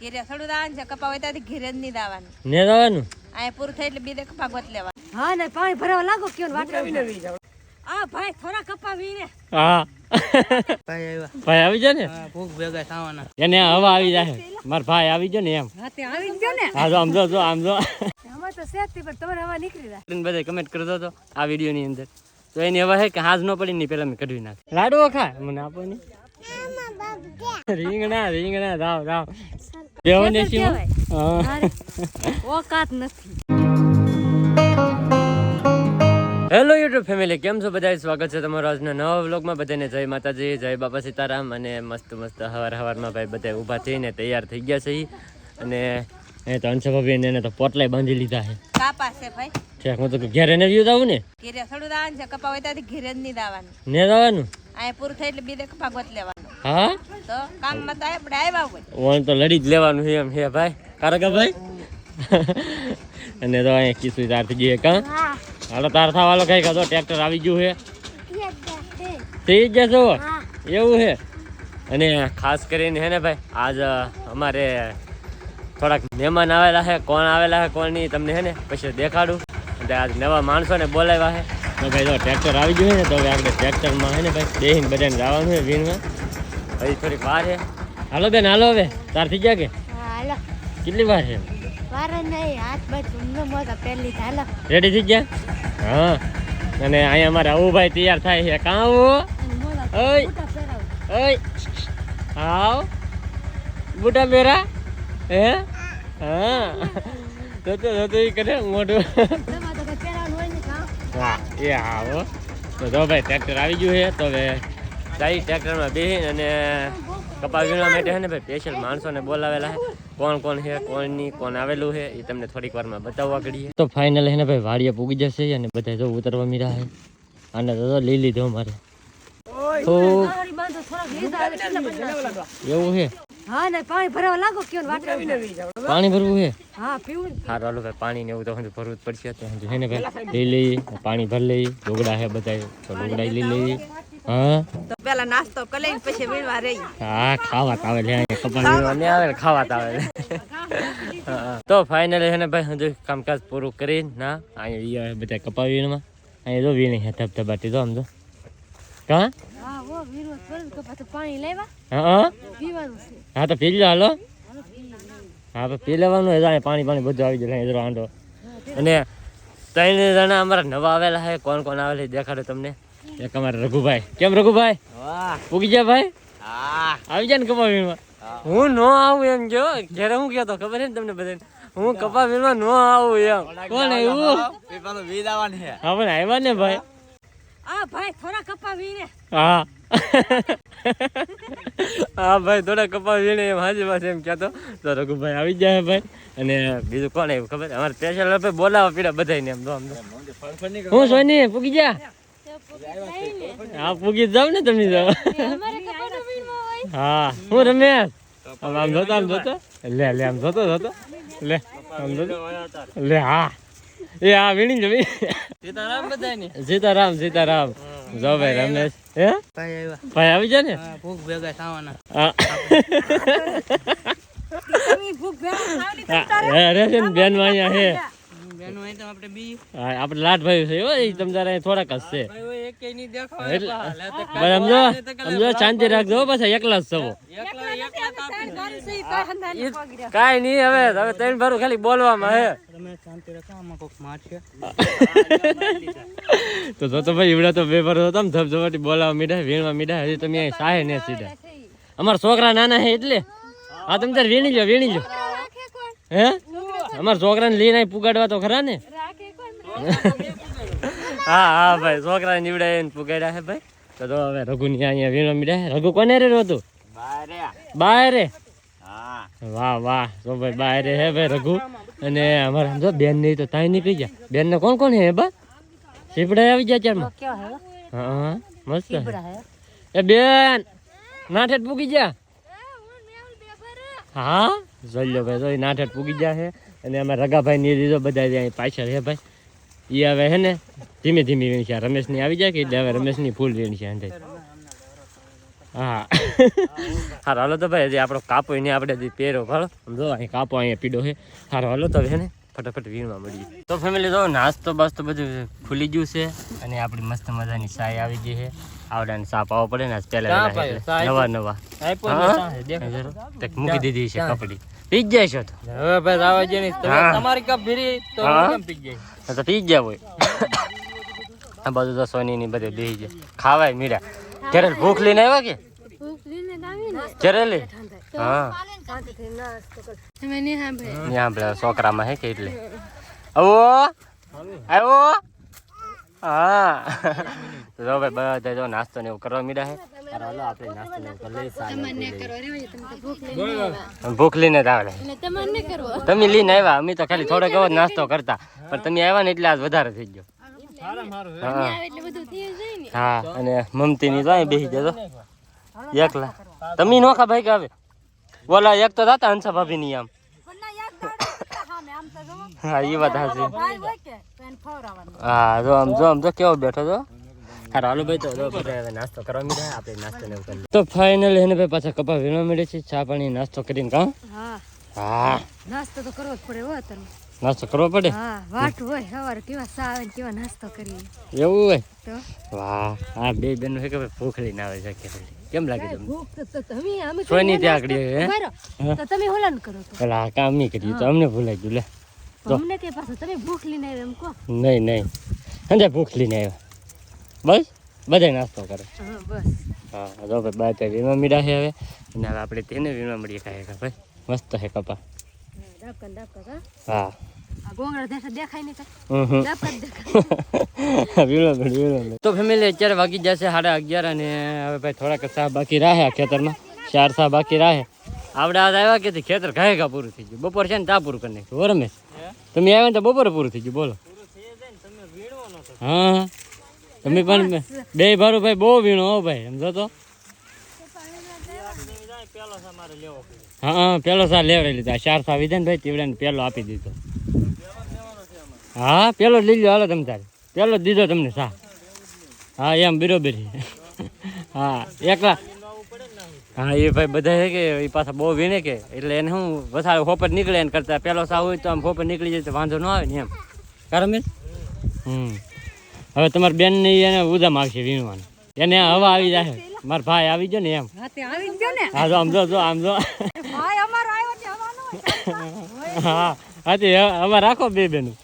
ઘેરે થોડું દાવાનું છે કપા હોય ત્યાંથી ઘેરે જ નહીં દાવાનું. ને જવાનું અહીંયા પૂરું થાય એટલે બીજે કપા ગોત લેવાનું હા ને પાણી ભરાવા લાગો કયો વાટે. આ ભાઈ થોડા કપા વીને હા. ભાઈ આવ્યા. ભાઈ આવી જાય ને? ભૂખ ભેગા થવાના. એને હવા આવી જાય. મારા ભાઈ આવી જાય ને એમ. હા તે આવી ગયો ને. હા તો આમ જો જો આમ જો. અમાર તો થી પણ તમારે હવા નીકળી જાય. બધા કમેન્ટ કરતો હતો આ વિડીયોની અંદર. તો એની હવા હે કે હાજ ન પડી ની પેલા મેં કઢવી નાખ. લાડવો ખા? મને આપો ને. રીંગણા રીંગણા જાવ જાવ બેવને શું? ઓકાત નથી. હેલો યુટ્યુબ ફેમિલી કેમ છો બધા સ્વાગત છે તમારો આજના નવા વ્લોગમાં. બધાને જય માતાજી જય બાપા સીતારામ અને મસ્ત મસ્ત હવાર હવારમાં ભાઈ બધા ઊભા થઈને તૈયાર થઈ ગયા છે. અને એ તો અંશ ભાભી એને તો પોટલાય બાંધી લીધા છે. કાપા છે ભાઈ. ઠેક હું તો ઘેરે ને વ્યૂ આવું ને? ઘેરે થોડું દાવાનું છે કપા હોય ત્યાંથી ઘેરે જ નહીં દાવાનું. ને દાવાનું આ પૂરું થાય એટલે બીજે કપા ગોત લેવાનું હા? તો તો આપણે આવ્યા હોય. ઓન તો લડી જ લેવાનું છે એમ હે ભાઈ. કારકા ભાઈ? અને તો અહીંયા કીધું તાર થઈ ગઈ કાં હાલો તાર થવાલો કઈ કાં ટ્રેક્ટર આવી ગયું છે? થઈ જ જશો? એવું છે? અને ખાસ કરીને હે ને ભાઈ આજ અમારે થોડાક મહેમાન આવેલા છે. કોણ આવેલા છે કોણ નહીં તમને હે ને પછી દેખાડું. અને આજ નવા માણસોને બોલાવ્યા છે. તો ભાઈ જો ટ્રેક્ટર આવી ગયું છે ને તો હવે આપણે ટ્રેક્ટરમાં હે ને ભાઈ બેહીને બધાને જવાનું છે વીણમાં હજી થોડીક વાર છે હાલો બેન હાલો હવે. તાર થઈ ગયા કે? હાલો. કેટલી વાર છે? વાર નહીં હાથ બસ ઊંઘો મોતા પહેલી હાલો. રેડી થઈ ગયા? હા. અને અહીંયા અમારે આવું ભાઈ તૈયાર થાય છે. કાં આવું? ઓય. ઓય. આવ બુટા મેરા હે? હા. તો તો તો કરે મોઢું. હા એ આવો તો ભાઈ ટ્રેક્ટર આવી ગયું છે. તો હવે જાય ટ્રેક્ટરમાં બેસીને અને કપા વીણવા માટે છે ને ભાઈ સ્પેશિયલ માણસોને બોલાવેલા છે કોણ કોણ છે કોણ નહીં કોણ આવેલું છે એ તમને થોડીક વારમાં બતાવવા કરીએ તો ફાઇનલ છે ને ભાઈ, વાડીએ પૂગી જશે અને બધા જો ઉતરવા મીરા છે અને તો લઈ લીધો મારે. એવું છે પાણી ભરાવા છે ભાઈ, પાણી ને એવું તો ભરવું જ પડશે તો હજુ છે પાણી ભરી લઈએ લુગડા છે બધા તો લુગડા લઈ હા? તો પેલા નાસ્તો કરી લઈને પછી વીણવા રહી. હા ખાવા આવે છે કપાસ આવે ને ખાવા આવે. હા, તો ફાઇનલી છે ને ભાઈ હજુ કામકાજ પૂરું કરી ના અહીંયા બધા કપા વીણમાં અહીંયા જો વીણી છે ધબધબાટી જો આમ જો. કા? હા હા હા હા? તો પી લો હાલો. હા તો પી લેવાનું એ તો અહીંયા પાણી પાણી બધું આવી જાય આંડો. અને ત્રણ જણા અમારા નવા આવેલા છે કોણ કોણ આવેલા છે દેખાડો તમને. એક અમારા રઘુભાઈ. કેમ રઘુભાઈ? વાહ. પૂગી ગયા ભાઈ? હા. આવી જાય ને કપા વીણમાં હું નો આવું એમ જો. ઘેરે હું કહેતો ખબર છે ને તમને બધાને? હું કપા વીણમાં નો આવું એમ. કોણ આવ્યું? પેપરનું વીજ આવવાનું છે. હા પણ આવ્યા ને ભાઈ? આ ભાઈ થોડા કપા વીને હા. હા ભાઈ થોડા કપા વીણે એમ હાજી પાસે એમ કહેતો. તો રઘુભાઈ આવી જાય ભાઈ. અને બીજું કોણ આવ્યું ખબર? અમારે સ્પેશિયલ બોલાવવા પીડા બધાને એમ તો આમ. હું સોની પૂગી જા હા પૂગી જાવ ને તમે જાવ હા હું રમેશ આમ જોતો આમ જોતો. લે લે આમ જોતો જોતો. લે આમ જોતો. લે હા. એ હા વીણી જમી સીતારામ બધાને સીતારામ સીતારામ. જો ભાઈ રમેશ હે? ભાઈ આવ્યા. ભાઈ આવી જાય ને? હા, ભૂખ ભેગા થવાના. હા. ભૂખ ભેગા હા, અરે બેન અહીંયા છે. તો આપણે બી હા, આપણે લાટભાઈ છે હો એ તમ તારે અહીં થોડાક જ છે. નહીં સમજો સમજો શાંતિ રાખજો હો, પાછા એકલા જ છો. એકલા એકલા કાંઈ નહીં હવે હવે ત્રણ ભરું ખાલી બોલવામાં હે. તમે શાંતિ રાખો આમાં કોક માર છે. તો જો તો ભાઈ એવડા તો બે ભરો ને ધબધબાટી બોલાવા વીણવા મીઠા હજી તમે અહીં સાહે ને સીધા. અમારા છોકરા નાના હે એટલે. હા તમે તાર વીણી લો વીણી લો હે? અમારા છોકરાને લઈને પુગાડવા તો ખરા ને? હા હા ભાઈ છોકરા નીવડાય એને પુગાડ્યા હે ભાઈ. તો તો હવે રઘુ ની અહીંયા વીણો મીડ્યા રઘુ કોને રે હતું? બારે વાહ વાહ. તો ભાઈ બારે હે ભાઈ રઘુ. અને અમારે સમજો બેનની તો તાઈ નીકળી ગયા. બેન ને કોણ કોણ હે બા? સીપડા આવી ગયા ચારમાં હા? મસ્ત એ બેન નાઠેટ પૂગી ગયા? હા? જોઈ લો ભાઈ જોઈ નાઠેઠ પૂગી જાય છે. અને અમે રગાભાઈ ની દીધો બધા અહીં પાછળ છે ભાઈ. એ હવે હે ને, ધીમે ધીમે વીણ છે. રમેશની આવી જાય કે એટલે હવે રમેશની ફૂલ વીણ છે અંડે હા. હારો, હાલો તો ભાઈ આપણો કાપો એને આપણે પહેરો ભાળો જો, અહીં કાપો અહીંયા પીડો છે. હારો, હાલો તો હવે ને. ફટાફટ વીણવા મળીએ તો ફેમિલી તો નાસ્તો બાસ્તો બધું ખુલી ગયું છે અને આપણી મસ્ત મજાની ચાય આવી ગઈ છે. આવડાને સાપ આવો પડે ને આજ પહેલા નવા નવા. મૂકી દીધી છે કપડી. પી જ જાય છો તો? હવે ભાઈ આવા જે. તમારી કપ ભીરી તો પી જાય? તો પી જાય ગયા હોય. આ બધું તો સોની ની બધે બેસી જાય. ખાવાય મીરા. ઘરે ભૂખ લઈને આવ્યા કે? ભૂખ લઈને આવી ને. હા. છોકરામાં હે કે એટલે આવો આવો હા જો ભાઈ બધા જો નાસ્તો ને એવું કરવા મીડા હે ભૂખ લઈને જ કરવો તમે લઈને આવ્યા અમે તો ખાલી થોડોક એવો નાસ્તો કરતા પણ તમે આવ્યા ને એટલે આજ વધારે થઈ ગયો. હા આવે અને મમતી ની તો બેસી જતો એકલા. તમે નોખા ભાઈ કે આવે? બોલા એક તો હતા હંસા ભાભી ની આમ હા એ વાત હાજી હા જો આમ જો આમ જો કેવો બેઠો છો હાલો ભાઈ તો હવે નાસ્તો કરવા મીડા આપણે નાસ્તો ને કરી તો ફાઇનલી એને ભાઈ પાછા કપા વીણવા મળે છે ચા પાણી નાસ્તો કરીને કાં હા હા નાસ્તો તો કરવો જ પડે હો તમે નાસ્તો કરવો પડે હા વાટ હોય સવારે કેવા સા આવે કેવા નાસ્તો કરીએ એવું હોય તો વાહ આ બે બેન હોય કે ભૂખ લઈને આવે છે કે કેમ લાગે તમને? સોની ત્યાં આગળ હે? તો તમે હોલન કરો તો. પેલા કામ નહીં કર્યું તો અમને ભૂલાઈ ગયું લે. તમને કે પાછો તમે ભૂખ લઈને આવ્યા એમ કહો. નહીં નહીં. સમજે ભૂખ લઈને આવ્યા. બસ? બધા નાસ્તો કરે. હા બસ. હા જો ભાઈ બાય ત્યાં વીણવા મીડા છે હવે. અને હવે આપણે તેને વીમા મળીએ ખાય ભાઈ. મસ્ત છે કપા. કા? હા. તો ફેમિલી અત્યારે વાગી જશે સાડા અગિયાર અને હવે ભાઈ થોડાક સા બાકી રહે ખેતર ખેતરમાં. ચાર સા બાકી રહે. આપણે આજ આવ્યા કે ખેતર ઘાય ઘા પૂરું થઈ ગયું. બપોર છે ને તા પૂરું કરી નાખ્યું. હો રમેશ તમે આવ્યા ને તો બપોરે પૂરું થઈ ગયું. બોલો. હા તમે પણ બે ભારું ભાઈ બહુ વીણો હો ભાઈ. સમજો તો હા હા પેલો સાર લેવડાવી લીધો. ચાર સા વિધાન ભાઈ તીવડાને પેલો આપી દીધો. હા પેલો જ લઈ લો હાલો તમે તારે. પેલો જ દીધો તમને સા. હા એમ બરોબર. હા એકલા. હા એ ભાઈ બધા છે કે એ પાછા બહુ વીણે કે. એટલે એને શું વસાડે હોપર નીકળે એને કરતા પેલો સાવ હોય તો આમ હોપર નીકળી જાય તો વાંધો ન આવે ને એમ. કારણ મેં હમ. હવે તમારી બેન ને એને ઉદા આવશે વીણવાનું. એને હવા આવી જાય મારા ભાઈ આવી ગયો ને એમ. હા જો આમ જો જો આમ જો. હા હા હવે રાખો બે બેનું.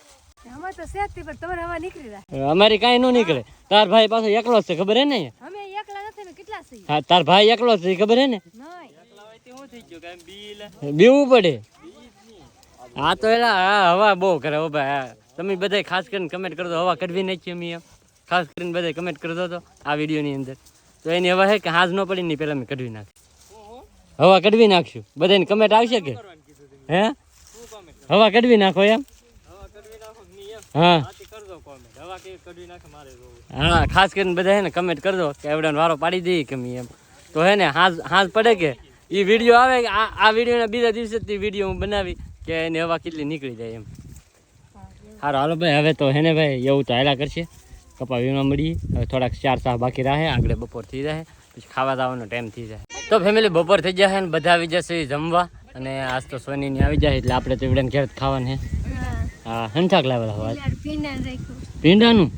તમારે હવા નીકળી અમારી કાંઈ ન નીકળે. તાર ભાઈ પાછો એકલો જ છે ખબર હે ને? અમે એકલા નથી અમે કેટલા છીએ? હા તાર ભાઈ એકલો જ છે ખબર હે ને? બીવું પડે. હા તો એલા હા હવા બહુ કરે હો ભાઈ. તમે બધા ખાસ કરીને કમેન્ટ કરજો હવા કઢવી નાખી અમે ખાસ કરીને બધા કમેન્ટ કરજો તો આ વિડીયોની અંદર. તો એની હવા છે કે હાજ ન પડી ને પેલા મેં કઢવી નાખી. હવા કઢવી નાખશું. બધાની કમેન્ટ આવશે કે? હે? હવા કઢવી નાખો એમ. હા. હા ખાસ કરીને બધા હે ને કમેન્ટ કરજો કે એવડાનો વારો પાડી દઈએ કે એમ. તો હે ને હાજ હાજ પડે કે એ વીડિયો આવે કે આ આ વિડીયોના બીજા દિવસે જ વીડિયો હું બનાવી કે એની હવા કેટલી નીકળી જાય એમ. સારું હાલો ભાઈ હવે તો હેને ભાઈ એવું તો હેલા કરશે. કપા વીમા મળીએ. હવે થોડાક ચાર સાહ બાકી રહે આગળ બપોર થઈ જાય પછી ખાવા દાવાનો ટાઈમ થઈ જાય. તો ફેમિલી બપોર થઈ જશે ને બધા આવી જશે જમવા. અને આજ તો સોનીની આવી જાય એટલે આપણે તો એવડે ઘેર ખાવાનું હે. હા હંઠાક લાવેલા હોય. ભીંડાનું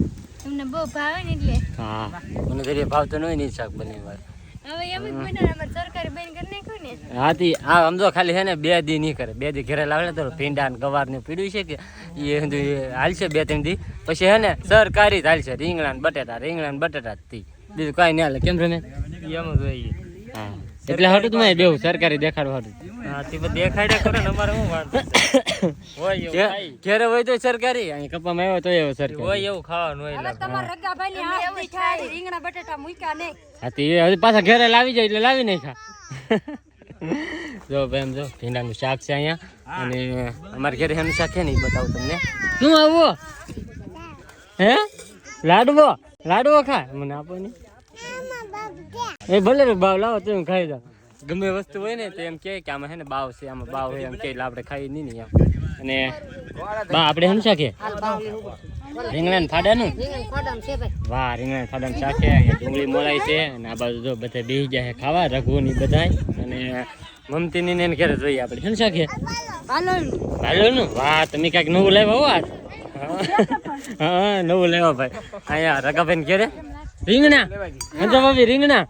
તમને બહુ ભાવે ને એટલે? હા. મને તો એ ભાવતો ન હોય ને શાક બની વાર હવે એમ જ બનાવે સરકારી બેન કરી નાખ્યું ને. હા તી. આ સમજો ખાલી છે ને બે દી નહીં કરે. બે દી ઘરે લાવે તો ભીંડા ને ગવાર ને પીડ્યું છે કે એ હાલશે બે ત્રણ દી. પછી હે ને સરકારી જ હાલશે. રીંગણા ને બટેટા રીંગણા ને બટેટા જ તી. બીજું કાંઈ નહીં હાલે કેમ રમે એમ જ હોય હા. એટલે હાટું તમે બેવ સરકારી દેખાડવા હાટું હા તે બધું દેખાડ્યા કરે ને અમારે શું વાત હોય એવું ઘેરે હોય તો સરકારી અહીં કપામાં આવ્યો તો એવો સરકારી. હોય એવું ખાવાનું હોય. તમારા રગાભાઈ ની આ મીઠાઈ રીંગણા બટેટા મૂક્યા નહીં હા તે હજી પાછા ઘરે લાવી જાય એટલે લાવી નહીં ખા જો ભાઈ એમ જો ભીંડાનું શાક છે અહીંયા. અને અમારે ઘરે એનું શાક છે ને બતાવું તમને. શું આવો? હે? લાડવો? લાડવો ખા. મને આપો ને એ ભલે ભાવ લાવો તો ખાઈ જાવ ગમે વસ્તુ હોય ને તો એમ કે આમાં હે ને બાવ છે, આમાં બાવ હોય એમ કે એટલે આપણે ખાઈ નહીં ને એમ. અને બા, આપણે હમ શાકે રીંગણા ને ફાડાનું વાહ રીંગણા ને ફાડાનું શાક ડુંગળી મોલાઈ છે અને આ બાજુ જો બધા બેસી જાય ખાવા, રઘુની બધાય. અને મમતી ની ને ઘરે જોઈએ આપણે. હમ શાક હાલો નું વાહ, તમે ક્યાંક નવું લેવા હો હા નવું લેવા ભાઈ. અહીંયા રગાભાઈ ને ઘરે? રીંગણા. હંસા ભાભી રીંગણા.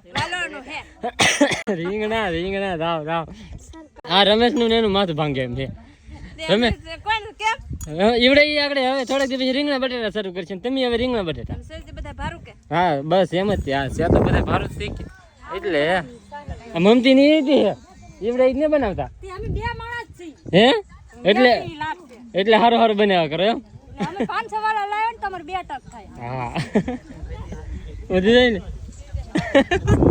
રીંગણા રીંગણા જાવ જાવ આ રમેશનું એનું માથું ભાંગે એમ છે. તમે કોણ ઈવડે ઈ આગળ હવે થોડાક દિવસ રીંગણા બટેટા શરૂ કરશે તમે હવે રીંગણા બટેટા. બધા હા બસ એમ જ હા છે તો બધા ભારત શીખી. એટલે મમતી ની હતી હે. ઈવડે ઈ જ ને બનાવતા? તે અમે બે માણસ છીએ. હે? એટલે એટલે સારું સારું બનાવ્યા કરો એમ? ને અમે પાંચસો લાવ્યો ને તમારે બે ટક થાય. હા. વધી જાય ને.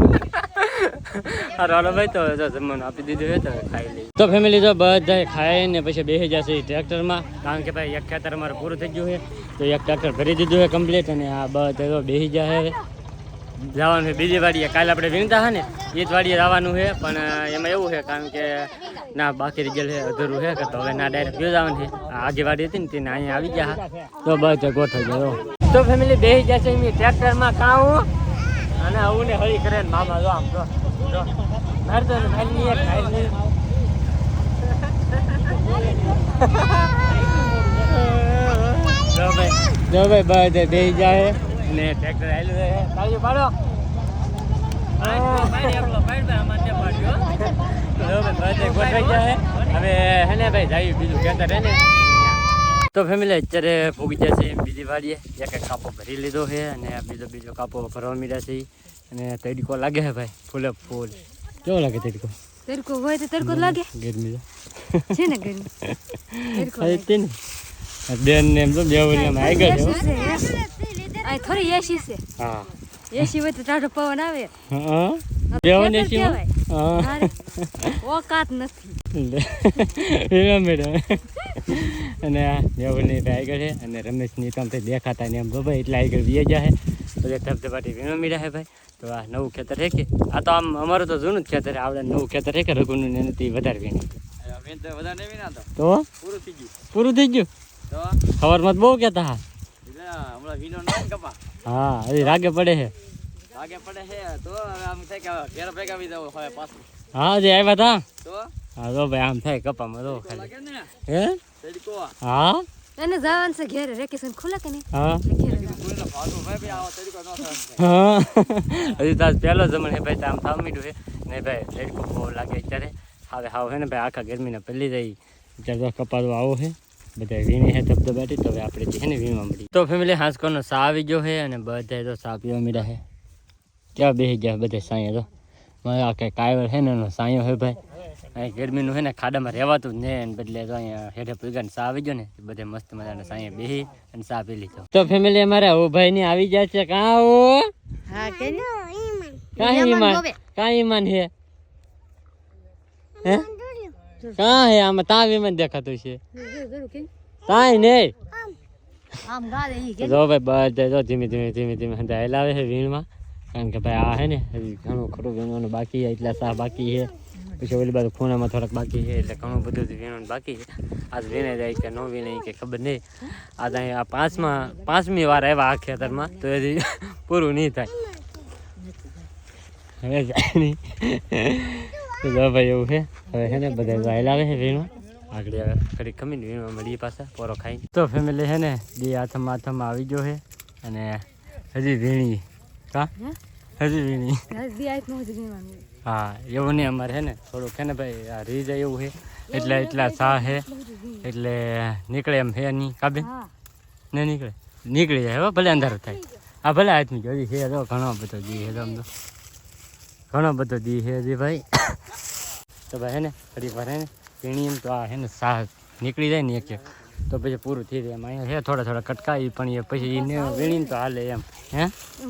ભાઈ તો જમવાનું આપી દીધું હોય તો ખાઈ તો ફેમિલી તો બધા ખાઈને પછી બેસી જશે ટ્રેક્ટરમાં કારણ કે ભાઈ એક ખેતર અમારે પૂરું થઈ ગયું છે. તો એક ટ્રેક્ટર ભરી દીધું છે કમ્પ્લીટ અને આ બધા તો બેસી જાય હવે જવાનું છે બીજી વાડીએ. કાલે આપણે વિનતા હા ને એ જ વાડીએ જવાનું છે. પણ એમાં એવું છે કારણ કે ના બાકી રિઝલ્ટ છે અધૂરું છે. કે તો હવે ના ડાયરેક્ટ ગયો જવાનું છે. આજે આગી વાડી હતી ને તેને અહીંયા આવી ગયા હા. તો બસ ગોઠવી ગયો તો ફેમિલી બે જશે એમની ટ્રેક્ટરમાં કાવું અને આવું ને હળી કરે મામા, જો આમ તો જો. મારતો ને ખાલી એક ખાલી જો ભાઈ જો ભાઈ, બધે બેસી જાય ને ટ્રેક્ટર આવેલું છે. તાળી પાડો. હવે હે. ને ભાઈ જાય બીજું કેતર હે ને. તો ફેમિલી અત્યારે પૂગી છે બીજી વાડીએ. એક એક કાપો ભરી લીધો છે અને બીજો બીજો કાપો ભરવા મીડ્યા છે. અને તડકો લાગે છે ભાઈ ફૂલે ફૂલ. કેવો લાગે તડકો? તડકો હોય તો તડકો લાગે. ગરમી છે. ને ગરમી? તડકો તે ને. બેન ને એમ તો બે ઓલી એમ આગળ ગયો આ થોડી એસી છે. હા. એસી હોય તો ટાઢો પવન આવે. હા બેવન એસી હા. ઓકાત નથી. મેડમ. અને આ દેવની આગળ છે અને રમેશની તો આમ દેખાતા ને એમ તો ભાઈ એટલે આગળ વીએ જાય બધે ધબધબાટી વીણો મીડા છે ભાઈ. તો આ નવું ખેતર છે કે? આ તો આમ અમારું તો જૂનું જ ખેતર છે. આપણે નવું ખેતર છે કે રઘુનું ને એનાથી વધારે વીણે. તો પૂરું થઈ ગયું. પૂરું થઈ ગયું? ખબર તો બહુ કહેતા હા. હા હજી રાગે પડે છે. હા જે આવ્યા હતા હા તો ભાઈ આમ થાય કપામાં તો ખાલી. હે? હા? એને જવાનું છે ઘેરે વેકેશન ખુલે કે નહીં? હા. હા. હજી તાજ પહેલો જમણ હે ભાઈ તો આમ થાવ મીઠું હે ને ભાઈ તડકો બહુ લાગે અત્યારે. હવે હાવ હે ને ભાઈ આખા ગરમીને પહેલી જાય. અત્યારે કપાતો આવો છે. બધા વીણી હે તબ તો હવે આપણે જે છે ને વીણવા મળી તો ફેમિલી હાંસકોનો સા આવી ગયો છે અને બધા તો સા પીવા મીડા હે ક્યાં બેસી ગયા બધા સાંયા તો? મારે આ કંઈ કાયવર છે ને એનો સાંયો હે ભાઈ. અહીં ગરમીનું છે ને ખાડામાં રહેવાતું જ ને એને બદલે તો અહીંયા હેઠે પૂગાને સા આવી ગયો ને બધે મસ્ત મજાના સાંયા બેસી અને સા પી લીધો. તો ફેમિલી અમારે ઓ ભાઈ ની આવી જાય છે કાં આવો હા કે કાં ઈમાન? કાં ઈમાન હે? હે? કાં હે? આમાં તા વિમાન દેખાતું છે. કાંઈ નહીં. આમ ગાલે ઈ તો જો ભાઈ બધા જો ધીમે ધીમે ધીમે ધીમે હંધા હેલાવે છે વીણમાં. કારણ કે ભાઈ આ હે ને હજી ઘણું ખરું વીણવાનું બાકી છે એટલા સા બાકી છે. પછી ઓલી બાજુ ખૂણામાં થોડાક બાકી છે એટલે ઘણું બધું જ વીણવાનું બાકી છે. આજ વીણાઈ જાય કે ન વીણાય કે ખબર નહીં. આજ અહીં આ પાંચમા પાંચમી વાર આવ્યા આ ખેતરમાં તો એ પૂરું નહીં થાય. હવે જાય નહીં. ભાઈ એવું છે. હવે છે ને બધા વાયલ આવે છે વીણવા. આગળ હવે ઘડી ખમીને વીણવા મળીએ પાછા પોરો ખાઈ તો ફેમિલી છે ને બે હાથમાં હાથમાં આવી ગયો છે અને હજી વીણી. કા? હજી વીણી. હા એવું નહીં અમારે હે ને થોડુંક છે ને ભાઈ આ રહી જાય એવું છે એટલે એટલા સા છે એટલે નીકળે એમ છે નહીં કાબે ને નીકળે? નીકળી જાય હો ભલે અંધારો થાય. હા ભલે હાથમી જો હજી છે તો ઘણો બધો દી છે આમ તો. ઘણો બધો દી છે હજી ભાઈ. તો ભાઈ હે ને ફરી વાર હે ને પીણી એમ તો આ હે ને સાહ નીકળી જાય ને એક એક. તો પછી પૂરું થઈ જાય એમ. અહીંયા છે થોડા થોડા કટકા ઈ પણ એ પછી એને વીણીને તો હાલે એમ. હે?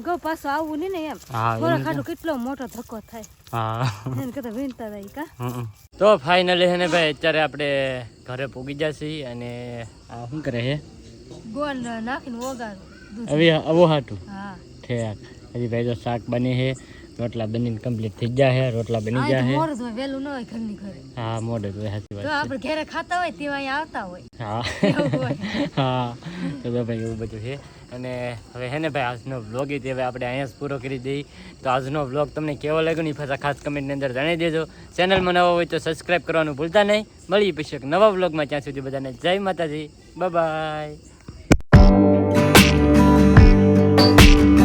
કહું પાછું આવવું નહીં ને એમ. હા થોડા એને કેટલો મોટો ધક્કો થાય. હા. એને કા તો ફાઇનલી હે ને ભાઈ અત્યારે આપણે ઘરે પૂગી જશે અને આ શું કરે છે ગોળ નાખીને વગાડું હવે આવો હાટું. હા. ઠેક. હજી ભાઈ જો શાક બને છે રોટલા બનીને કમ્પ્લીટ થઈ જાય છે રોટલા બની જાય મોડું હોય વહેલું ન હોય ઘરની ઘરે. હા મોડે તો સાચી વાત આપણે ઘરે ખાતા હોય તેવા અહીંયા આવતા હોય. હા. હા. તો ભાઈ એવું બધું છે અને હવે હે ને ભાઈ, આજનો વ્લોગ એ હવે આપણે અહીંયા જ પૂરો કરી દઈએ. તો આજનો વ્લોગ તમને કેવો લાગ્યો નહીં ફરતા ખાસ કમેન્ટની અંદર જાણી દેજો. ચેનલમાં નવા હોય તો સબસ્ક્રાઈબ કરવાનું ભૂલતા નહીં. મળી પછી નવા વ્લોગમાં ત્યાં સુધી બધાને જય માતાજી. બાય